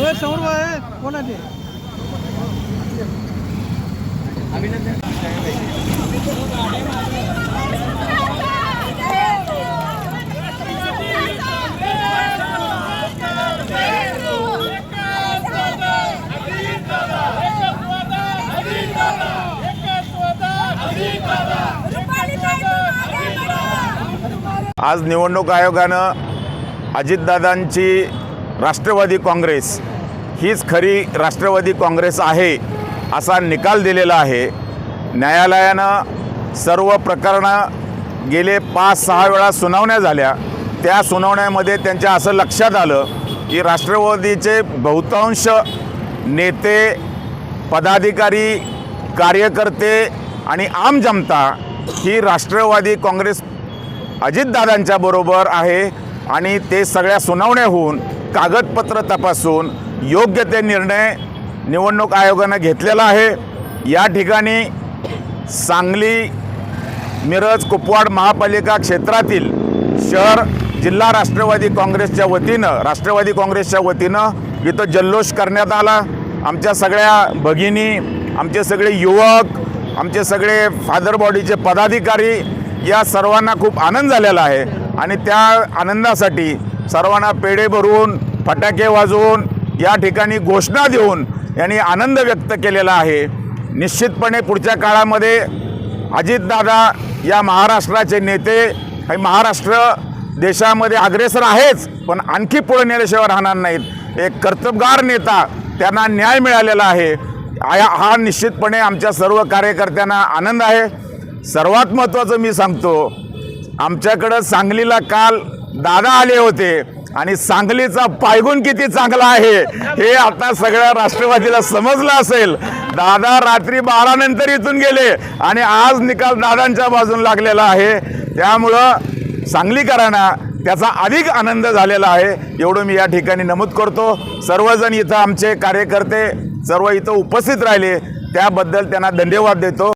अरे समोर कोणाचे अभिनंदन आज निवडणूक आयोगानं अजितदादांची राष्ट्रवादी काँग्रेस हीच खरी राष्ट्रवादी काँग्रेस आहे असा निकाल दिलेला आहे. न्यायालयानं सर्व प्रकरणं गेले पाच सहा वेळा सुनावण्या झाल्या. त्या सुनावण्यामध्ये त्यांच्या असं लक्षात आलं की राष्ट्रवादीचे बहुतांश नेते पदाधिकारी कार्यकर्ते आणि आम जनता ही राष्ट्रवादी काँग्रेस अजितदादांच्या बरोबर आहे आणि ते सगळ्या सुनावण्या होऊन कागदपत्र तपासून योग्य ते निर्णय निवडणूक आयोगानं घेतलेला आहे. या ठिकाणी सांगली मिरज कुपवाड महापालिका क्षेत्रातील शहर जिल्हा राष्ट्रवादी काँग्रेसच्या वतीनं राष्ट्रवादी काँग्रेसच्या वतीनं इथं जल्लोष करण्यात आला. आमच्या सगळ्या भगिनी आमचे सगळे युवक आमचे सगळे फादर बॉडीचे पदाधिकारी या सर्वांना खूप आनंद झालेला आहे. आणि त्या आनंदासाठी सर्वांना पेढे भरून फटाके वाजवून या ठिकाणी घोषणा देऊन यांनी आनंद व्यक्त केलेला आहे. निश्चितपणे पुढच्या काळामध्ये अजितदादा या महाराष्ट्राचे नेते हे महाराष्ट्र देशामध्ये अग्रेसर आहेच पण आणखी पुढे नेल्याशिवाय राहणार नाहीत. एक कर्तबगार नेता त्यांना न्याय मिळालेला आहे. हा हा निश्चितपणे आमच्या सर्व कार्यकर्त्यांना आनंद आहे. सर्वात महत्त्वाचं मी सांगतो आमच्याकडं सांगलीला काल दादा आले होते आणि सांगलीचा पायगुण किती चांगला आहे हे आता सगळ्या राष्ट्रवादीला समजलं असेल. दादा रात्री बारा नंतर इथून गेले आणि आज निकाल दादांच्या बाजून लागलेला आहे. त्यामुळं सांगलीकरांना त्याचा अधिक आनंद झालेला आहे एवढं मी या ठिकाणी नमूद करतो. सर्वजण इथं आमचे कार्यकर्ते सर्व इथं उपस्थित राहिले त्याबद्दल त्यांना धन्यवाद देतो.